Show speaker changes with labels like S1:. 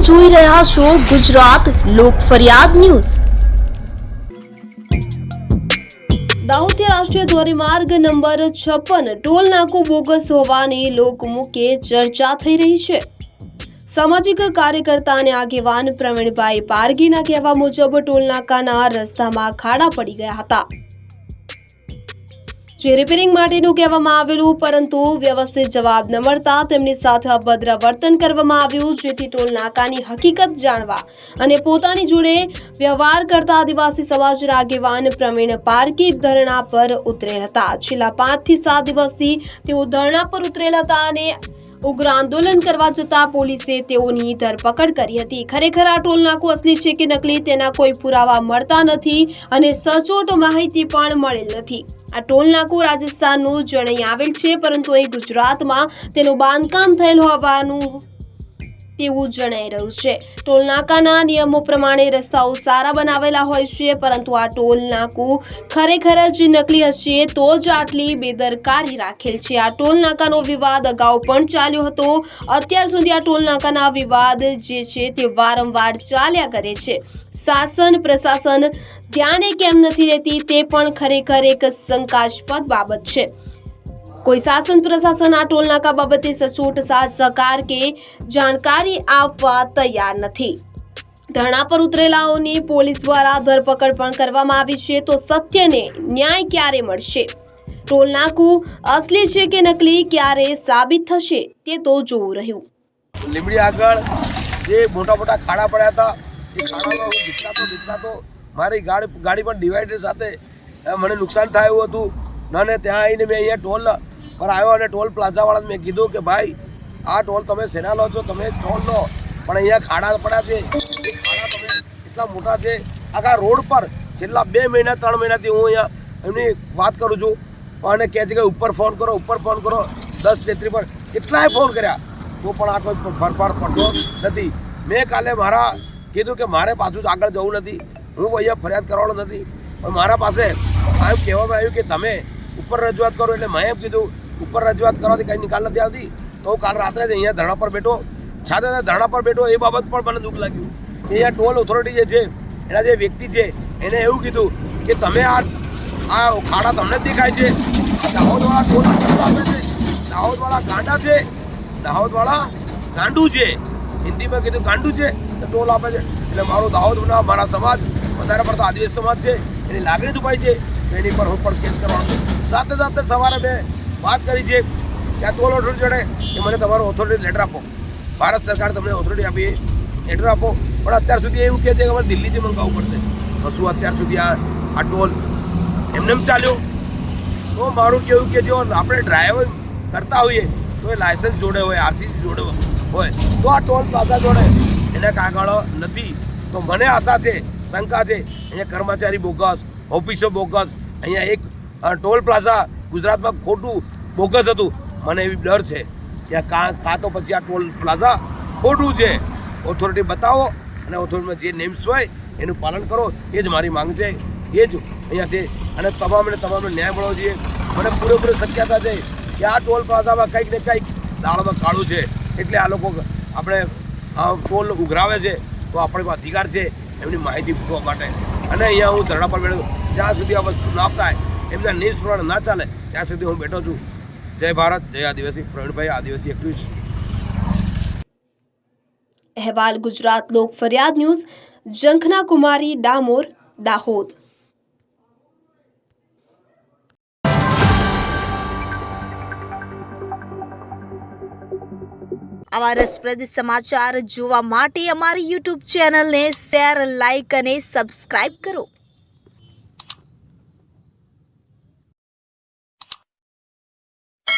S1: જોઈ રહ્યા છો ગુજરાત લોક ફરિયાદ ન્યૂઝ. દાહોદથી રાષ્ટ્રીય ધોરીમાર્ગ નંબર છપ્પન, ટોલ નાકું બોગસ હોવાની લોકમુખે ચર્ચા થઈ રહી છે. સામાજિક કાર્યકર્તા અને આગેવાન પ્રવીણભાઈ પારગીના કહેવા મુજબ ટોલ નાકાના રસ્તામાં ખાડા પડી ગયા હતા. જે રિપેરિંગ માટેનું કહેવામાં આવેલું, પરંતુ વ્યવસ્થિત જવાબ ન મળતા તેમની સાથે અભદ્ર વર્તન કરવામાં આવ્યું, જેથી ટોલ નાકાની હકીકત જાણવા અને પોતાની જોડે વ્યવહાર કરતા આદિવાસી સમાજના આગેવાન પ્રવીણ પારકી ધરણા પર ઉતરેલ હતા. છેલ્લા પાંચથી સાત દિવસથી તેઓ ધરણા પર ઉતરેલા હતા અને ઉગ્ર આંદોલન કરવા જતાં પોલીસે તેઓની ધરપકડ કરી હતી. ખરેખર આ ટોલ અસલી છે કે નકલી તેના કોઈ પુરાવા મળતા નથી અને સચોટ માહિતી પણ મળેલ નથી. આ ટોલ નાકું રાજસ્થાનનું જણાઈ આવેલ છે, પરંતુ અહીં ગુજરાતમાં તેનું બાંધકામ થયેલ હોવાનું તેવું જણાઈ રહ્યું છે. ટોલ નાકાના નિયમો પ્રમાણે રસ્તાઓ સારા બનાવેલા હોય છે, પરંતુ આ ટોલ નાકું ખરેખર જ નકલી હશે તો જ આટલી બેદરકારી રાખેલ છે. આ ટોલ નાકાનો વિવાદ અગાઉ પણ ચાલ્યો હતો. અત્યાર સુધી આ ટોલ નાકાના વિવાદ જે છે તે વારંવાર ચાલ્યા કરે છે. શાસન, પ્રશાસન ધ્યાને કેમ નથી રહેતી તે પણ ખરેખર એક શંકાસ્પદ બાબત છે. કોઈ શાસન પ્રશાસન આ ટોલનાકા બાબતે સચોટ સાથ સહકાર કે જાણકારી આપવા તૈયાર નથી. ધરણા પર ઉતરેલાઓની પોલીસ દ્વારા ધરપકડ પણ કરવામાં આવી છે તો સત્યને ન્યાય ક્યારે મળશે? ટોલનાકું અસલી છે કે નકલી ક્યારે સાબિત થશે તે તો જોવું રહ્યું.
S2: લીમડી આગળ જે મોટા મોટા ખાડા પડ્યા હતા, એ ખાડામાં હું ભીચકાતો ભીચકાતો મારી ગાડી ગાડી પણ ડિવાઈડર સાથે મને નુકસાન થાય હતું. અને ત્યાં આવીને મેં અહીંયા ટોલ પર આવ્યો અને ટોલ પ્લાઝાવાળાને મેં કીધું કે ભાઈ, આ ટોલ તમે સેના લો છો, તમે ટોલ લો. પણ અહીંયા ખાડા પડ્યા છે. ખાડા તમે એટલા મોટા છે. આખા રોડ પર છેલ્લા બે મહિના, ત્રણ મહિનાથી હું અહીંયા એમની વાત કરું છું. અને કહે છે કે ઉપર ફોન કરો, ઉપર ફોન કરો. દસ તેત્રી પર કેટલાય ફોન કર્યા. તો પણ આ કોઈ ફરફાર પડતો નથી. મેં કાલે મારા કીધું કે મારે પાછું આગળ જવું નથી. હું અહીંયા ફરિયાદ કરવાનો નથી. પણ મારા પાસે આમ કહેવામાં આવ્યું કે તમે ઉપર રજૂઆત કરો એટલે મેં એમ કીધું ઉપર રજૂઆત કરવાથી કંઈ નિકાલ નથી આવતી. તો હું કાલ રાત્રે જ અહીંયા ધરણા પર બેઠો. સાથે સાથે ધરણા પર બેઠો એ બાબત પણ મને દુઃખ લાગ્યું. કે અહીંયા ટોલ ઓથોરિટી જે છે, એના જે વ્યક્તિ છે, એને એવું કીધું કે તમે આ આ ખાડા તમને જ દેખાય છે. દાહોદવાળા ટોલ આપે છે. દાહોદવાળા ગાંડા છે. દાહોદવાળા ગાંડું છે. હિન્દીમાં કીધું ગાંડું છે. તો ટોલ આપે છે. એટલે મારો દાહોદના, મારા સમાજ, વધારે પડતો આદિવાસી સમાજ છે, એની લાગણી દુભાઈ છે. એની પર હું પણ કેસ કરવાનો સાથે સાથે સવારે મેં વાત કરી છે કે આ ટોલ ઓથોરિટી જોડે કે મને તમારો ઓથોરિટી લેટર આપો. ભારત સરકાર તમને ઓથોરિટી આપી લેટર આપો. પણ અત્યાર સુધી એવું કહે છે કે અમારે દિલ્હીથી મંગાવવું પડશે. તો અત્યાર સુધી આ આ ટોલ એમને એમ ચાલ્યો? તો મારું કેવું કે જો આપણે ડ્રાઈવર કરતા હોઈએ, તો એ લાયસન્સ જોડે હોય આરસીસી જોડે હોય, તો આ ટોલ પ્લાઝા જોડે. એના કાગળો નથી. તો મને આશા છે, શંકા છે, અહીંયા કર્મચારી બોગસ ઓફિસો બોગસ, અહીંયા એક ટોલ પ્લાઝા ગુજરાતમાં ખોટું બોગસ હતું. મને એવી ડર છે કે કાં કાં તો પછી આ ટોલ પ્લાઝા ખોટું છે. ઓથોરિટી બતાવો અને ઓથોરિટીમાં જે નેમ્સ હોય એનું પાલન કરો. એ જ મારી માંગ છે. એ જ અહીંયાથી અને તમામને તમામને ન્યાય મળવો જોઈએ. મને પૂરેપૂરી શક્યતા છે કે આ ટોલ પ્લાઝામાં કંઈક ને કંઈક દાળમાં કાળું છે. એટલે આ લોકો આપણે ટોલ ઉઘરાવે છે. તો આપણે અધિકાર છે એમની માહિતી પૂછવા માટે. અને અહીંયા હું ધરણા પર બેઠો જ્યાં સુધી આ વસ્તુ ના થાય, એમના નિયમ પ્રમાણે ના ચાલે ત્યાં સુધી હું બેઠો છું. જય ભારત, જય આદિવાસી. પ્રવીણભાઈ, આદિવાસી એકવીસ
S1: અહેવાલ, ગુજરાત લોક ફરિયાદ ન્યૂઝ, જંખના કુમારી, ડામોર, દાહોદ.
S3: આવા રસપ્રદ સમાચાર જોવા માટે અમારી યુટ્યુબ ચેનલને શેર લાઇક અને સબસ્ક્રાઇબ કરો.